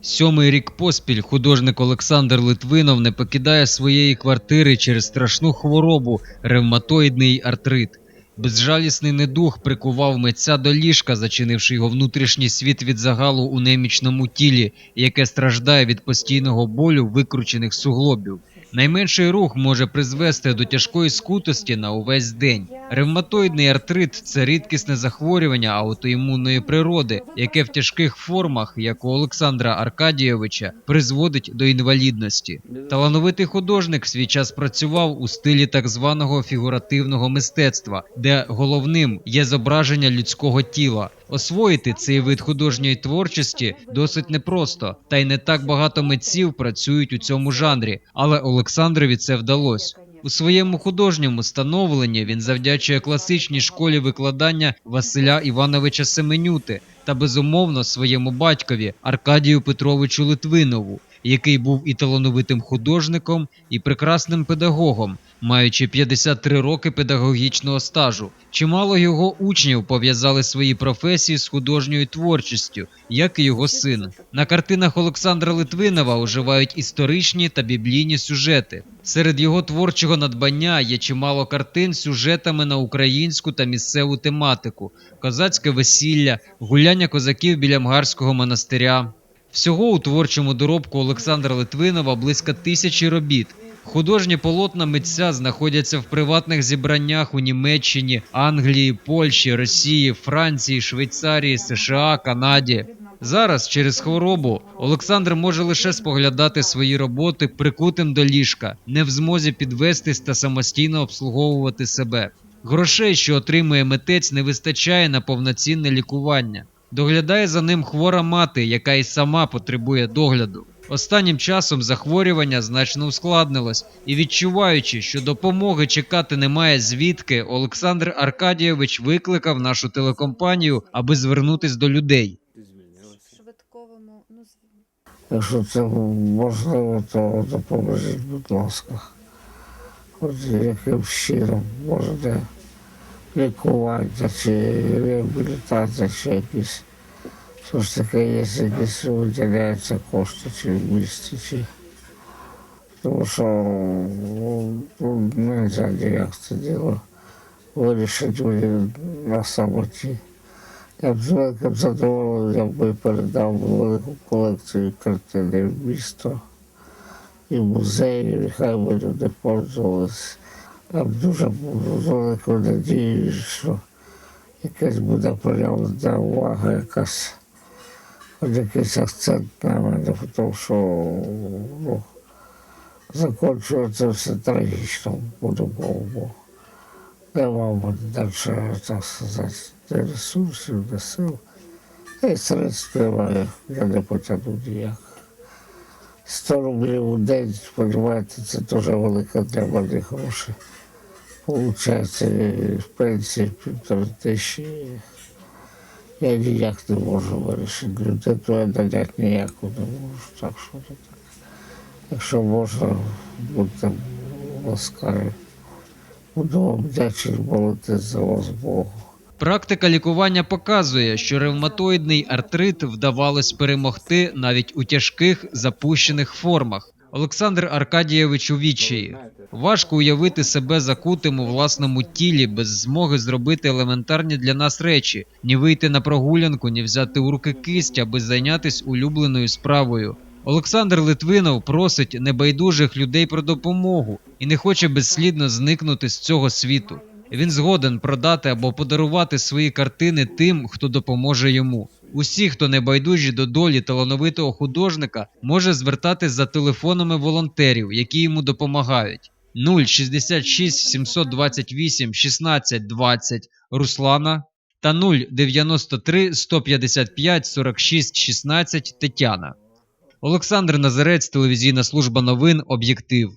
Сьомий рік поспіль художник Олександр Литвинов не покидає своєї квартири через страшну хворобу ревматоїдний артрит. Безжалісний недух прикував митця до ліжка, зачинивши його внутрішній світ від загалу у немічному тілі, яке страждає від постійного болю викручених суглобів. Найменший рух може призвести до тяжкої скутості на увесь день. Ревматоїдний артрит це рідкісне захворювання аутоімунної природи, яке в тяжких формах, як у Олександра Аркадійовича, призводить до інвалідності. Талановитий художник свій час працював у стилі так званого фігуративного мистецтва, де головним є зображення людського тіла. Освоїти цей вид художньої творчості досить непросто, та й не так багато митців працюють у цьому жанрі, але Олександрові це вдалося. У своєму художньому становленні він завдячує класичній школі викладання Василя Івановича Семенюти та безумовно своєму батькові Аркадію Петровичу Литвинову, який був і талановитим художником, і прекрасним педагогом, маючи 53 роки педагогічного стажу. Чимало його учнів пов'язали свої професії з художньою творчістю, як і його син. На картинах Олександра Литвинова уживають історичні та біблійні сюжети. Серед його творчого надбання є чимало картин з сюжетами на українську та місцеву тематику, козацьке весілля, гуляння козаків біля Мгарського монастиря. Всього у творчому доробку Олександра Литвинова близько тисячі робіт. Художні полотна митця знаходяться в приватних зібраннях у Німеччині, Англії, Польщі, Росії, Франції, Швейцарії, США, Канаді. Зараз через хворобу Олександр може лише споглядати свої роботи прикутим до ліжка, не в змозі підвестись та самостійно обслуговувати себе. Грошей, що отримує митець, не вистачає на повноцінне лікування. Доглядає за ним хвора мати, яка й сама потребує догляду. Останнім часом захворювання значно ускладнилось, і відчуваючи, що допомоги чекати немає звідки, Олександр Аркадійович викликав нашу телекомпанію, аби звернутись до людей. швидковому, ну, Якщо це можливо, то допоможіть, будь ласка. Хоч яким чином можете лікування чи реабілітація, чи якісь. Що ж таке, є якісь виділяються кошти чи в місті, чи. Тому що ну, не можна ніяк це діло вирішити на самоті. Я б з великим задоволенням би передав велику колекцію картини в місто і музеї, і хай би люди пользувалися. Я дуже з великою що якась буде проявлена увага, якась якийсь акцент на мене, тому що ну, закінчується все трагічно по-любому. бо Нема в далі, так сказати, ресурсів, ні сил. Й средств немає, я не потягну ніяк. 100 рублів у день, розумієте, це дуже велика для мене. Получається, в пенсії півтори тисячі. Я ніяк не можу вирішити. Людей то я наняти ніяку не можу. Так що так. Якщо можна, будьте ласкаві. Буду вам вдячний молитись за вас Богу. Практика лікування показує, що ревматоїдний артрит вдавалось перемогти навіть у тяжких запущених формах. Олександр Аркадійович у відчаї. Важко уявити себе закутим у власному тілі без змоги зробити елементарні для нас речі, ні вийти на прогулянку, ні взяти у руки кисть, аби зайнятися улюбленою справою. Олександр Литвинов просить небайдужих людей про допомогу і не хоче безслідно зникнути з цього світу. Він згоден продати або подарувати свої картини тим, хто допоможе йому. Усі, хто не байдужі до долі талановитого художника, може звертатись за телефонами волонтерів, які йому допомагають. 066 728 16 20 Руслана та 093 155 46 16 Тетяна. Олександр Назарець, телевізійна служба новин Об'єктив.